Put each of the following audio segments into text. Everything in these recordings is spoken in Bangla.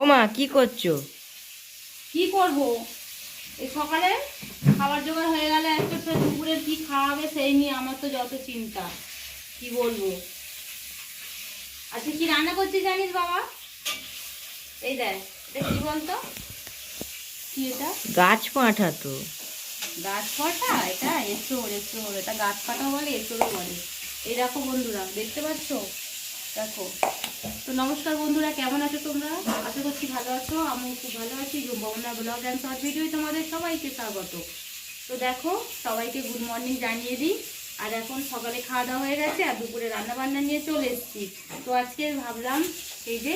ওমা কি করছ? কি করব? এই সকালে খাবার জোগাড় হয়ে গেলে একটা দুপুরের কি খাওয়াবে সেই নিয়ে আমার তো যত চিন্তা। কি বলব? আচ্ছা কি রান্না করছিস জানিস বাবা? এই দেখ এটা কি বলতো? কি এটা? গাছ পাঁঠা তো। গাছ পাটা এটা এসোর এসোর এটা গাছ পাঠা বলে এসোরও বলে। এই দেখো বন্ধুরা দেখতে পাচ্ছ? দেখো। তো নমস্কার বন্ধুরা, কেমন আছো তোমরা? আশা করছি ভালো আছো। আমিও খুব ভালো আছি। বমনা ব্লগ অ্যান্ড শর্ট ভিডিও তোমাদের সবাইকে স্বাগত। তো দেখো, সবাইকে গুড মর্নিং জানিয়ে দিই। আর এখন সকালে খাওয়া দাওয়া হয়ে গেছে আর দুপুরে রান্না বান্না নিয়ে চলে এসেছি। তো আজকে ভাবলাম, এই যে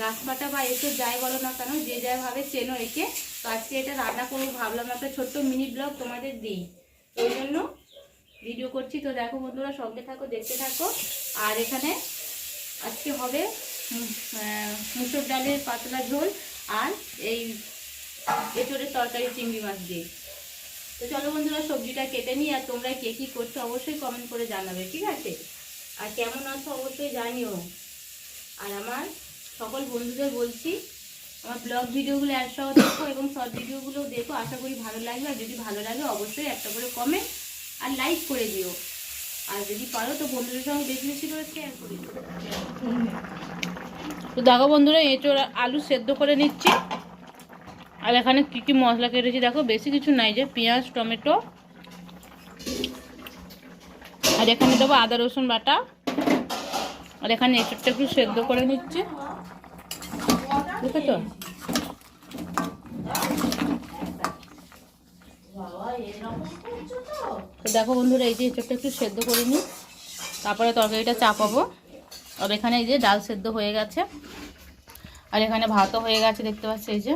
গাছপাতা বা এসব যাই বলো না কেন, যে যাই ভাবে চেনো একে, তো আজকে এটা রান্না করব। ভাবলাম একটা ছোট্ট মিনি ব্লগ তোমাদের দিই। ওই জন্য ভিডিও করছি। তো দেখো বন্ধুরা, সঙ্গে থাকো, দেখতে থাকো। আর এখানে আজকে হবে মুসুর ডালের পাতলা ঝোল আর এই এঁচড়ের তরকারি চিংড়ি মাছ দিয়ে। তো চলো বন্ধুরা, সবজিটা কেটে নিই আর তোমরা কে কী করছ অবশ্যই কমেন্ট করে জানাবে, ঠিক আছে? আর কেমন আছো অবশ্যই জানিও। আর আমার সকল বন্ধুদের বলছি, আমার ব্লগ ভিডিওগুলো একসহ দেখো এবং শর্ট ভিডিওগুলো দেখো, আশা করি ভালো লাগবে। আর যদি ভালো লাগে, অবশ্যই একটা করে কমেন্ট আর লাইক করে দিও। আর যদি পারো তো বন্ধুদের সঙ্গে বেশি বেশি তো দেখো বন্ধুরা এঁচড় আলু সেদ্ধ করে নিচ্ছি। আর এখানে কী কী মশলা কেটেছি দেখো, বেশি কিছু নাই যে পেঁয়াজ, টমেটো। আর এখানে দেবো আদা, রসুন বাটা। আর এখানে এঁচড়টা একটু সেদ্ধ করে নিচ্ছি। দেখেছ? তো? দেখো বন্ধুরা, এই যে এঁচড়টা একটু সেদ্ধ করে নিই। তারপরে তরকারিটা চাপাবো। আর এখানে এই যে ডাল সেদ্ধ হয়ে গেছে। আর এখানে ভাতও হয়ে গেছে, দেখতে পাচ্ছি এই যে।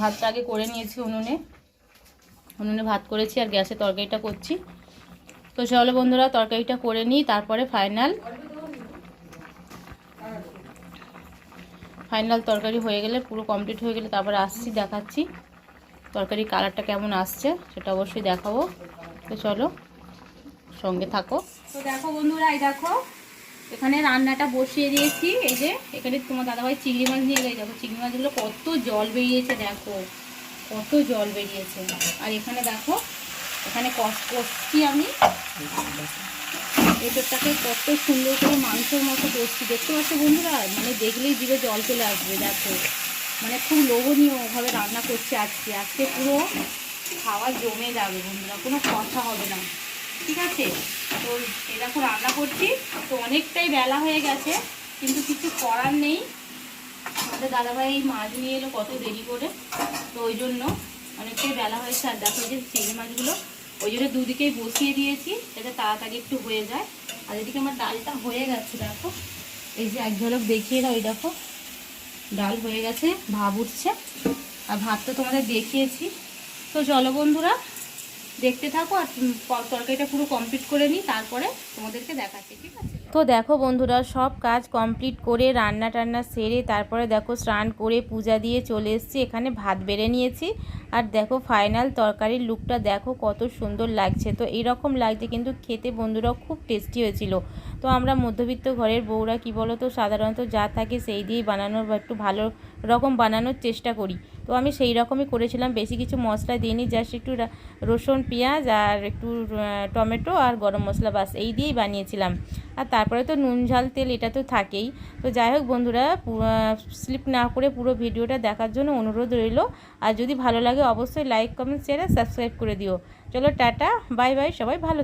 ভাতটা আগে করে নিয়েছি উনুনে। উনুনে ভাত করেছি আর গ্যাসে তরকারিটা করছি। তো চলো বন্ধুরা, তরকারিটা করে নিই, তারপরে ফাইনাল। ফাইনাল তরকারি হয়ে গেলে, পুরো কমপ্লিট হয়ে গেলে তারপরে আসছি, দেখাচ্ছি। তরকারি কালারটা কেমন আসছে সেটা অবশ্যই দেখাবো। তো চলো, সঙ্গে থাকো। তো দেখো বন্ধুরা, এই দেখো, এখানে রান্নাটা বসিয়ে দিয়েছি। এই যে, এখানে তোমার দাদাভাই চিংড়ি মাছ নিয়ে গেছে। দেখো, চিংড়ি মাছগুলো কত জল বেরিয়েছে, দেখো। কত জল বেরিয়েছে। আর এখানে দেখো, এখানে কষ, কষছি আমি। এটাকে কত সুন্দর করে মাংসের মতো কষছি। দেখতে পাচ্ছ বন্ধুরা? মানে দেখলেই জিভে জল চলে আসবে, দেখো। মানে খুব লোভনীয়ভাবে রান্না করছি আজকে। আজকে পুরো খাওয়া জমে যাবে বন্ধুরা, কোনো কথা হবে না। ঠিক আছে? তো এরকম রান্না করছি। তো অনেকটাই বেলা হয়ে গেছে, কিন্তু কিছু করার নেই। আমাদের দাদাভাই মাছ নিয়ে এলো কত দেরি করে, তো ওই জন্য অনেকটাই বেলা হয়েছে। আর দেখো যে চিংড়ি মাছগুলো, ওই জন্য দুদিকেই বসিয়ে দিয়েছি, যাতে তাড়াতাড়ি একটু হয়ে যায়। আর এদিকে আমার ডালটা হয়ে গেছে, দেখো। এই যে এক ঝলক দেখিয়ে দাও, এই দেখো। ডাল হয়ে গেছে, ভাব উঠছে। আর ভাত তো তোমাদের দেখিয়েছি। তো চলো বন্ধুরা, দেখতে থাকো আর তরকারিটা পুরো কমপ্লিট করে নিই, তারপরে তোমাদেরকে দেখাচ্ছি, ঠিক আছে? তো দেখো বন্ধুরা, সব কাজ কমপ্লিট করে রান্না টান্না সেরে তারপরে দেখো স্নান করে পূজা দিয়ে চলে এসেছি। এখানে ভাত বেড়ে নিয়েছি। আর দেখো ফাইনাল তরকারির লুকটা দেখো কত সুন্দর লাগছে। তো এইরকম লাগছে কিন্তু খেতে বন্ধুরা খুব টেস্টি হয়েছিল। তো আমরা মধ্যবিত্ত ঘরের বউরা কি বলো তো সাধারণত যা থাকে সেই দিয়েই বানানোর একটু ভালো রকম বানানোর চেষ্টা করি। তো আমি সেই রকমই করেছিলাম। বেশি কিছু মশলা দিইনি জাস্ট একটু রসুন, পেঁয়াজ আর একটু টমেটো আর গরম মশলা বাস, এই দিয়েই বানিয়েছিলাম। আর তারপরে তো নুন, ঝাল, তেল এটা তো থাকেই। তো যাই হোক বন্ধুরা স্লিপ না করে পুরো ভিডিওটা দেখার জন্য অনুরোধ রইল। আর যদি ভালো লাগে, অবশ্যই লাইক কমেন্ট শেয়ার সাবস্ক্রাইব করে দিও। চলো টাটা বাই বাই সবাই ভালো